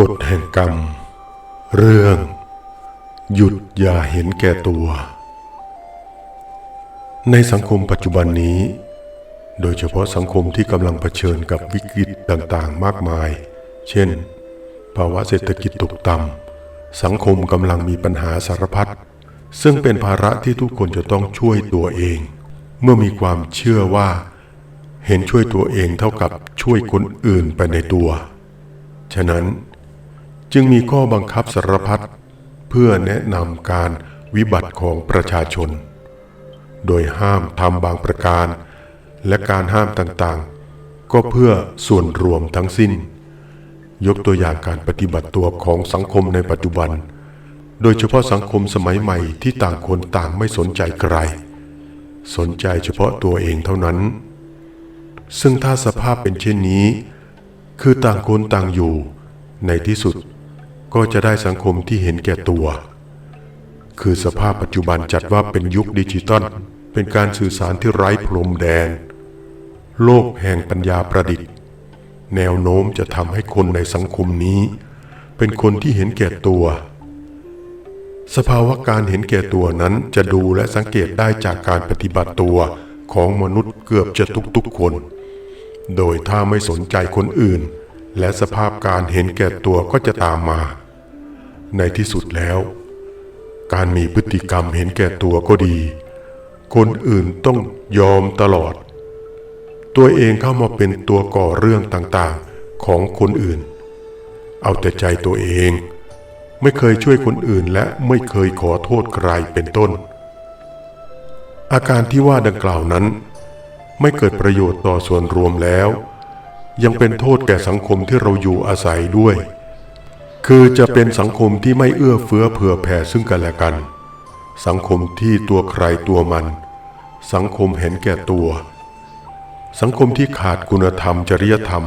กฎแห่งกรรม เรื่อง หยุดอย่าเห็นแก่ตัว ในสังคมปัจจุบันนี้ โดยเฉพาะสังคมที่กำลังเผชิญกับวิกฤตต่างๆ มากมาย เช่น ภาวะเศรษฐกิจตกต่ำสังคมกำลังมีปัญหาสารพัดซึ่งเป็นภาระที่ทุกคนจะต้องช่วยตัวเอง เมื่อมีความเชื่อว่า เห็นช่วยตัวเองเท่ากับช่วยคนอื่นไปในตัว ฉะนั้น จึงมีข้อบังคับสารพัดเพื่อแนะนำการวิบัติของประชาชน โดยห้ามทำบางประการ และการห้ามต่างๆ ก็เพื่อส่วนรวมทั้งสิ้น ยกตัวอย่างการปฏิบัติตัวของสังคมในปัจจุบัน โดยเฉพาะสังคมสมัยใหม่ที่ต่างคนต่างไม่สนใจใคร สนใจเฉพาะตัวเองเท่านั้น ซึ่งถ้าสภาพเป็นเช่นนี้ คือต่างคนต่างอยู่ในที่สุด ก็จะได้สังคมที่เห็นแก่ตัว คือสภาพปัจจุบันจัดว่าเป็นยุคดิจิตอลเป็นการสื่อสารที่ไร้พรมแดน โลกแห่งปัญญาประดิษฐ์ แนวโน้มจะทำให้คนในสังคมนี้ เป็นคนที่เห็นแก่ตัว สภาวะการเห็นแก่ตัวนั้นจะดูและสังเกตได้จากการปฏิบัติตัวของมนุษย์เกือบจะทุกๆคน โดยถ้าไม่สนใจคนอื่น และสภาพการเห็นแก่ตัวก็จะตามมา ในที่สุดแล้ว การมีพฤติกรรมเห็นแก่ตัวก็ดี คนอื่นต้องยอมตลอด ตัวเองเข้ามาเป็นตัวก่อเรื่องต่างๆของคนอื่น เอาแต่ใจตัวเอง ไม่เคยช่วยคนอื่นและไม่เคยขอโทษใครเป็นต้น อาการที่ว่าดังกล่าวนั้น ไม่เกิดประโยชน์ต่อส่วนรวมแล้ว ยังเป็นโทษแก่สังคมที่เราอยู่อาศัยด้วย คือจะเป็นสังคมที่ไม่เอื้อเฟื้อเผื่อแผ่ซึ่งกันและกัน สังคมที่ตัวใครตัวมัน สังคมเห็นแก่ตัว สังคมที่ขาดคุณธรรมจริยธรรม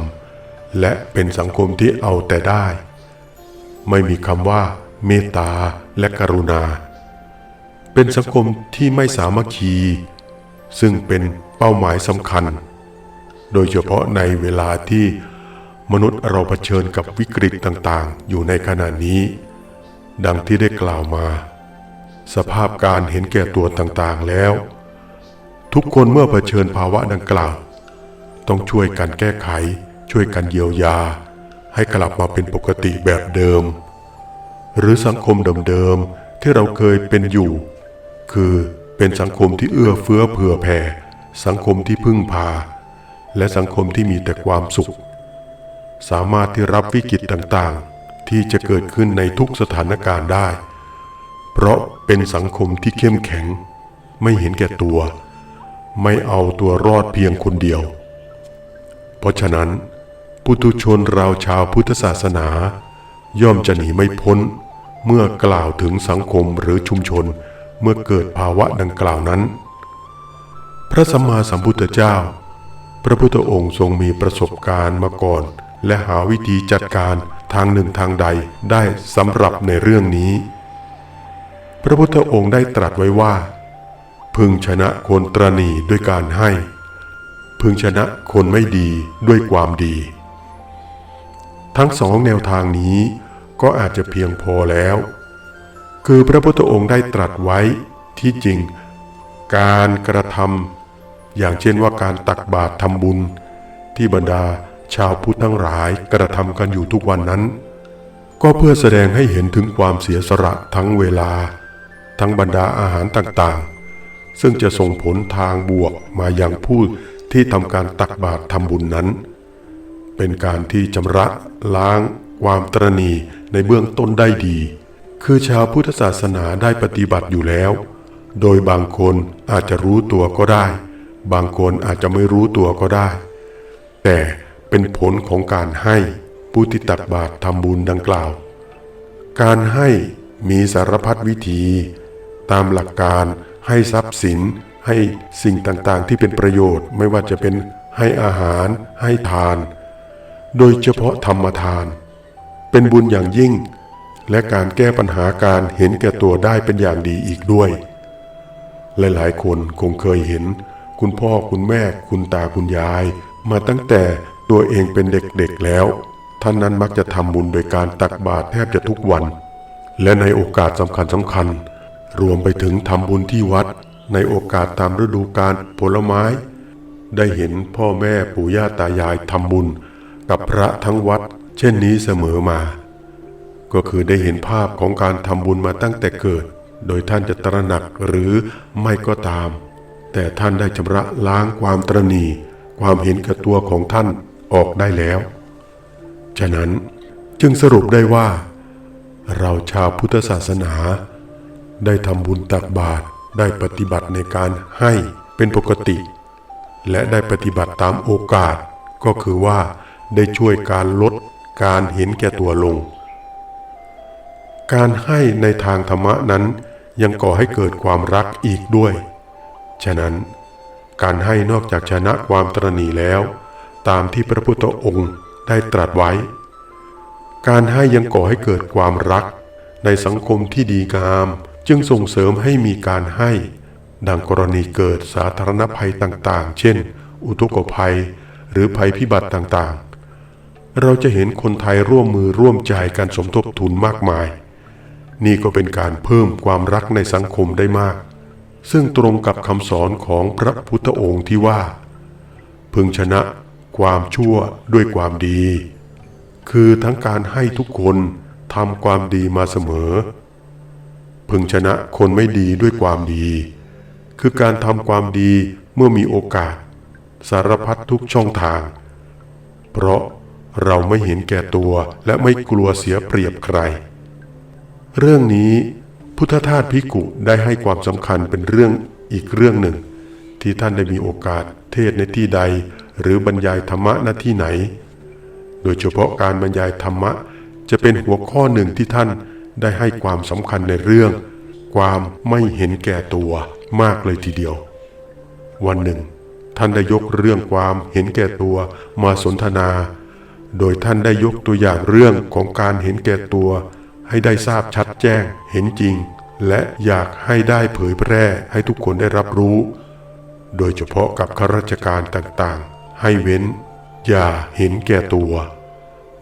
และเป็นสังคมที่เอาแต่ได้ ไม่มีคำว่า เมตตาและกรุณา เป็นสังคมที่ไม่สามัคคี ซึ่งเป็นเป้าหมายสำคัญ โดยเฉพาะในเวลาที่ มนุษย์เราเผชิญกับวิกฤตต่างๆ อยู่ในขณะนี้ ดังที่ได้กล่าวมา สภาพการเห็นแก่ตัวต่างๆแล้ว ทุกคนเมื่อเผชิญภาวะดังกล่าว ต้องช่วยกันแก้ไข ช่วยกันเยียวยา ให้กลับมาเป็นปกติแบบเดิม หรือสังคมเดิมๆที่เราเคยเป็นอยู่ คือเป็นสังคมที่เอื้อเฟื้อเผื่อแผ่ สังคมที่พึ่งพา และสังคมที่มีแต่ความสุข สามารถที่รับวิกฤตต่างๆ ที่จะเกิดขึ้นในทุกสถานการณ์ได้ เพราะเป็นสังคมที่เข้มแข็ง ไม่เห็นแก่ตัว ไม่เอาตัวรอดเพียงคนเดียว เพราะฉะนั้น ปุถุชนเราชาวพุทธศาสนา ย่อมจะหนีไม่พ้น เมื่อกล่าวถึงสังคมหรือชุมชนเมื่อเกิดภาวะดังกล่าวนั้น พระสัมมาสัมพุทธเจ้า พระพุทธองค์ทรงมีประสบการณ์มาก่อน และหาวิธีจัดการทางหนึ่งทางใดได้สำหรับในเรื่องนี้ พระพุทธองค์ได้ตรัสไว้ว่า พึงชนะคนตรณีด้วยการให้ พึงชนะคนไม่ดีด้วยความดี ทั้งสองแนวทางนี้ก็อาจจะเพียงพอแล้ว คือพระพุทธองค์ได้ตรัสไว้ที่จริง การกระทำอย่างเช่นว่าการตักบาตรทำบุญที่บรรดา ชาวพุทธทั้งหลายกระทำกันอยู่ทุกวันนั้น ก็เพื่อแสดงให้เห็นถึงความเสียสละทั้งเวลา ทั้งบรรดาอาหารต่างๆ ซึ่งจะส่งผลทางบวกมาอยังผู้ที่ทำการตักบาตรทำบุญนั้น เป็นการที่ชำระล้างความตรณีในเบื้องต้นได้ดี คือชาวพุทธศาสนาได้ปฏิบัติอยู่แล้ว โดยบางคนอาจจะรู้ตัวก็ได้ บางคนอาจจะไม่รู้ตัวก็ได้ แต่ เป็นผลของการให้ผู้ที่ตักบาตรทำบุญดังกล่าว การให้มีสารพัดวิธี ตามหลักการให้ทรัพย์สิน ให้สิ่งต่างๆที่เป็นประโยชน์ไม่ว่าจะเป็นให้อาหาร ให้ทาน โดยเฉพาะธรรมทาน เป็นบุญอย่างยิ่ง และการแก้ปัญหาการเห็นแก่ตัวได้เป็นอย่างดีอีกด้วย หลายๆ คนคงเคยเห็น คุณพ่อคุณแม่คุณตาคุณยาย มาตั้งแต่ ตัวเองเป็นเด็กๆแล้ว ท่านนั้นมักจะทำบุญโดยการตักบาตรแทบจะทุกวัน และในโอกาสสำคัญสำคัญ รวมไปถึงทำบุญที่วัด ในโอกาสตามฤดูกาลผลไม้ ได้เห็นพ่อแม่ปู่ย่าตายายทำบุญ กับพระทั้งวัด เช่นนี้เสมอมา ก็คือได้เห็นภาพของการทำบุญมาตั้งแต่เกิด โดยท่านจะตระหนักหรือไม่ก็ตาม แต่ท่านได้ชำระล้างความตรณีความเห็นแก่ตัวของท่าน ออกได้แล้ว ฉะนั้นจึงสรุปได้ว่า เราชาวพุทธศาสนา ได้ทำบุญตักบาตรได้ปฏิบัติในการให้เป็นปกติ และได้ปฏิบัติตามโอกาสก็คือว่าได้ช่วยการลดการเห็นแก่ตัวลง การให้ในทางธรรมะนั้นยังก่อให้เกิดความรักอีกด้วย ฉะนั้น การให้นอกจากชนะความตรณีแล้ว ตามที่พระพุทธองค์ได้ตรัสไว้ การให้ยังก่อให้เกิดความรัก ในสังคมที่ดีงาม จึงส่งเสริมให้มีการให้ ดังกรณีเกิดสาธารณภัยต่างๆ เช่น อุทกภัย หรือภัยพิบัติต่างๆ เราจะเห็นคนไทยร่วมมือร่วมใจกันสมทบทุนมากมาย นี่ก็เป็นการเพิ่มความรักในสังคมได้มาก ซึ่งตรงกับคำสอนของพระพุทธองค์ที่ว่า พึงชนะ ความชั่วด้วยความดี คือทั้งการให้ทุกคนทำความดีมาเสมอ พึงชนะคนไม่ดีด้วยความดี คือการทำความดีเมื่อมีโอกาส สารพัดทุกช่องทาง เพราะเราไม่เห็นแก่ตัวและไม่กลัวเสียเปรียบใคร เรื่องนี้พุทธทาสพิกุได้ให้ความสำคัญเป็นเรื่องอีกเรื่องหนึ่ง ที่ท่านได้มีโอกาสเทศในที่ใด หรือบรรยายธรรมะณที่ไหน โดยเฉพาะการบรรยายธรรมะ จะเป็นหัวข้อหนึ่งที่ท่านได้ให้ความสำคัญในเรื่อง ความไม่เห็นแก่ตัวมากเลยทีเดียว วันหนึ่ง ท่านได้ยกเรื่องความเห็นแก่ตัวมาสนทนา โดยท่านได้ยกตัวอย่างเรื่องของการเห็นแก่ตัว ให้ได้ทราบชัดแจ้งเห็นจริง และอยากให้ได้เผยแพร่ให้ทุกคนได้รับรู้ โดยเฉพาะกับข้าราชการต่างๆ ให้เว้น อย่าเห็นแก่ตัว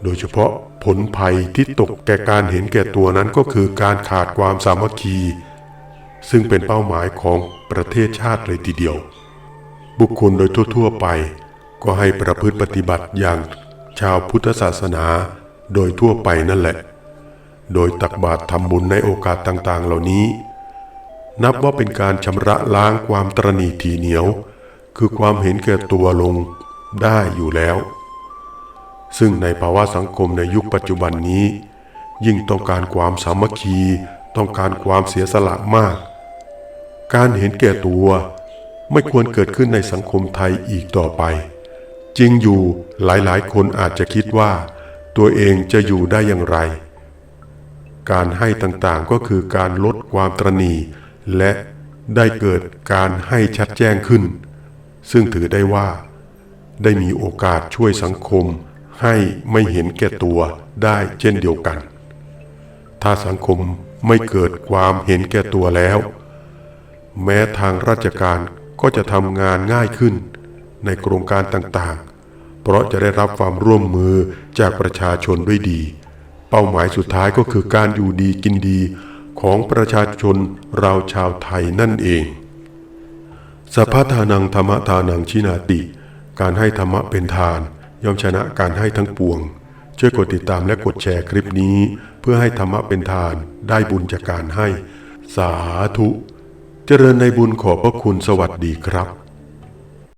โดยเฉพาะผลภัยที่ตกแก่การเห็นแก่ตัวนั้นก็คือการขาดความสามัคคี ซึ่งเป็นเป้าหมายของประเทศชาติเลยทีเดียว บุคคลโดยทั่ว ๆ ไป ก็ให้ประพฤติปฏิบัติอย่างชาวพุทธศาสนาโดยทั่วไปนั่นแหละ โดยตักบาตรทำบุญในโอกาสต่างๆ เหล่านี้ นับว่าเป็นการชำระล้างความตรณีทีเหนียว คือความเห็นแก่ตัวลง ได้อยู่แล้ว ซึ่งในภาวะสังคมในยุคปัจจุบันนี้ ยิ่งต้องการความสามัคคีต้องการความเสียสละมาก การเห็นแก่ตัวไม่ควรเกิดขึ้นในสังคมไทยอีกต่อไป จริงอยู่หลายๆ คนอาจจะคิดว่า ตัวเองจะอยู่ได้อย่างไร การให้ต่างๆก็คือการลดความตรณีและได้เกิดการให้ชัดแจ้งขึ้น ซึ่งถือได้ว่า ได้มีโอกาสช่วยสังคม ให้ไม่เห็นแก่ตัวได้เช่นเดียวกัน ถ้าสังคมไม่เกิดความเห็นแก่ตัวแล้ว แม้ทางราชการก็จะทำงานง่ายขึ้น ในโครงการต่างๆ เพราะจะได้รับความร่วมมือจากประชาชนด้วยดี เป้าหมายสุดท้ายก็คือการอยู่ดีกินดีของประชาชนเราชาวไทยนั่นเองสัพพทานังธรรมทานังชินาติ การให้ธรรมะเป็นทาน ย่อมชนะการให้ทั้งปวง ช่วยกดติดตามและกดแชร์คลิปนี้ เพื่อให้ธรรมะเป็นทานได้บุญจากการให้ สาธุ เจริญในบุญขอบพระคุณสวัสดีครับ